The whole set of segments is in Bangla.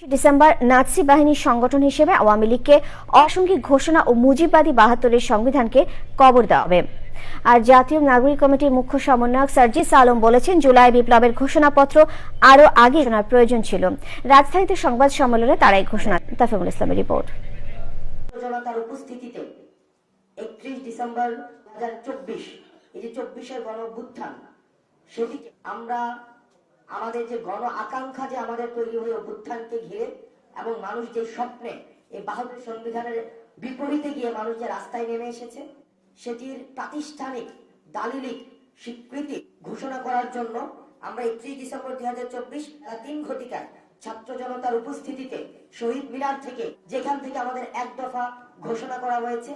ডিসেম্বর নাৎসি বাহিনীর সংগঠন হিসেবে আওয়ামী লীগকে অসংখ্যিক ঘোষণা ও মুজিববাদী বাহাত্তরের সংবিধানকে কবর দেওয়া হবে। আর জাতীয় নাগরিক কমিটির মুখ্য সমন্বয়ক সার্জিস আলম বলেছেন, জুলাই বিপ্লবের ঘোষণাপত্র আরও আগে শোনার প্রয়োজন ছিল। রাজধানীতে সংবাদ সম্মেলনে তারাই ঘোষণা তাফিমুল ইসলামের রিপোর্ট। উপস্থিতিতে একত্রিশ ডিসেম্বর চব্বিশ, এই যে চব্বিশের গণ সেটিকে আমরা আমাদের যে গণ আকাঙ্ক্ষা যে আমাদের তৈরি হয়ে অভ্যুত্থানকে ঘিরে এবং মানুষ যে স্বপ্নে এই বাহাদুর সংবিধানের বিপরীতে গিয়ে মানুষ যে রাস্তায় নেমে এসেছে, সেটির প্রাতিষ্ঠানিক দালিলিক স্বীকৃতি ঘোষণা করার জন্য আমরা একত্রিশ ডিসেম্বর দুই হাজার চব্বিশ তিন ঘটিকায় ছাত্র জনতার উপস্থিতিতে শহীদ মিনার থেকে, যেখান থেকে আমাদের এক দফা ঘোষণা করা হয়েছে,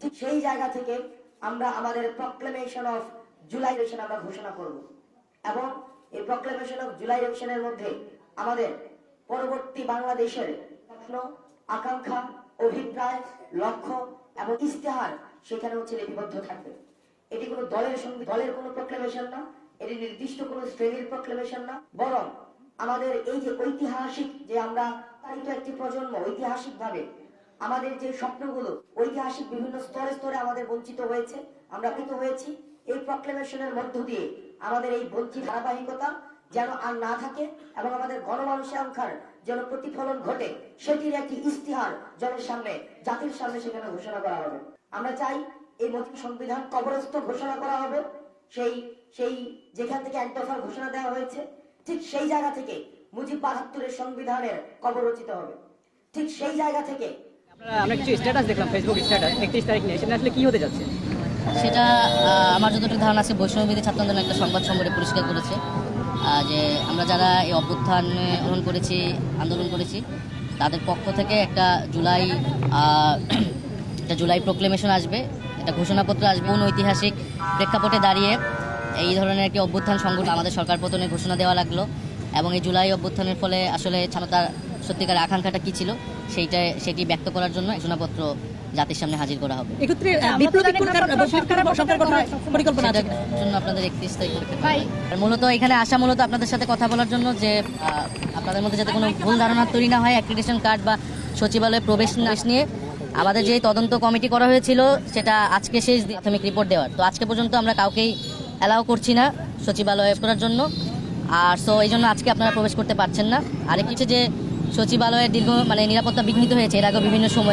ঠিক সেই জায়গা থেকে আমরা আমাদের প্রক্লেমেশন অফ জুলাই আমরা ঘোষণা করব। এবং এই প্রক্লেমেশন অফ জুলাই রেশনের মধ্যে আমাদের পরবর্তী বাংলাদেশের স্বপ্ন আকাঙ্ক্ষা, অভিপ্রায়, লক্ষ্য এবং ইস্তেহার সেখানে হচ্ছে লিপিবদ্ধ থাকবে। এটি কোনো দলের সঙ্গে দলের কোনো প্রক্লেমেশন না, এটি নির্দিষ্ট কোনো শ্রেণির প্রক্লেমেশন না, বরং আমাদের এই যে ঐতিহাসিক যে আমরা তারিত একটি প্রজন্ম ঐতিহাসিক ভাবে আমাদের যে স্বপ্নগুলো, ঐতিহাসিক বিভিন্ন স্তরে স্তরে আমাদের বঞ্চিত হয়েছে, আমরা কৃত হয়েছি, এই প্রক্লেমেশনের মধ্য দিয়ে আমাদের এই বঞ্চিত ধারাবাহিকতা যেন আর না থাকে এবং আমাদের গণমানুষের যেন প্রতিফলন ঘটে, সেটির একটি ইস্তিহার জনের সামনে, জাতির সামনে সেখানে ঘোষণা করা হবে। আমরা চাই এই মতিক সংবিধান কবরস্থ ঘোষণা করা হবে। সেই সেই যেখান থেকে এক দফার ঘোষণা দেওয়া হয়েছে, ঠিক সেই জায়গা থেকে মুজিব বাহাত্তরের সংবিধানের কবর রচিত হবে। ঠিক সেই জায়গা থেকে আমরা কিছু স্ট্যাটাস দেখলাম ফেসবুক স্ট্যাটাস একত্রিশ তারিখ নিয়ে, সেটা আসলে কি হতে যাচ্ছে? সেটা আমার যতটুকু ধারণা আছে বৈষম্যবিধি ছাত্র আন্দোলন একটা সংবাদ সম্মেলনে পরিষ্কার করেছে। যে আমরা যারা এই অভ্যুত্থানে গ্রহণ করেছি, আন্দোলন করেছি, তাদের পক্ষ থেকে একটা জুলাই একটা জুলাই প্রোক্লেমেশন আসবে, একটা ঘোষণাপত্র আসবে, কোন ঐতিহাসিক প্রেক্ষাপটে দাঁড়িয়ে এই ধরনের একটি অভ্যুত্থান সংগঠন আমাদের সরকার পতনের ঘোষণা দেওয়া লাগল। এবং এই জুলাই অভ্যুত্থানের ফলে আসলে ছাত্রতার সত্যিকার আকাঙ্ক্ষাটা কী ছিল সেইটা সেটি ব্যক্ত করার জন্য ঘোষণাপত্র জাতির সামনে হাজির করা হবে। এক্ষেত্রে পরিকল্পনা আছে? জন্য আপনাদের একত্রিশ তারিখ আর মূলত এখানে আসা মূলত আপনাদের সাথে কথা বলার জন্য যে আপনাদের মধ্যে যাতে কোনো ভুল ধারণা তৈরি না হয় অ্যাক্রিডিটেশন কার্ড বা সচিবালয়ে প্রবেশ না নিয়ে আমাদের যে তদন্ত কমিটি করা হয়েছিল সেটা আজকে শেষ প্রাথমিক রিপোর্ট দেওয়ার। তো আজকে পর্যন্ত আমরা কাউকেই অ্যালাউ করছি না সচিবালয়ে করার জন্য। আর সো এই জন্য আজকে আপনারা প্রবেশ করতে পারছেন না। আরেক কিছু যে সচিবালয়ের দীর্ঘ মানে নিরাপত্তা বিঘ্নিত হয়েছে এর আগে বিভিন্ন সময়।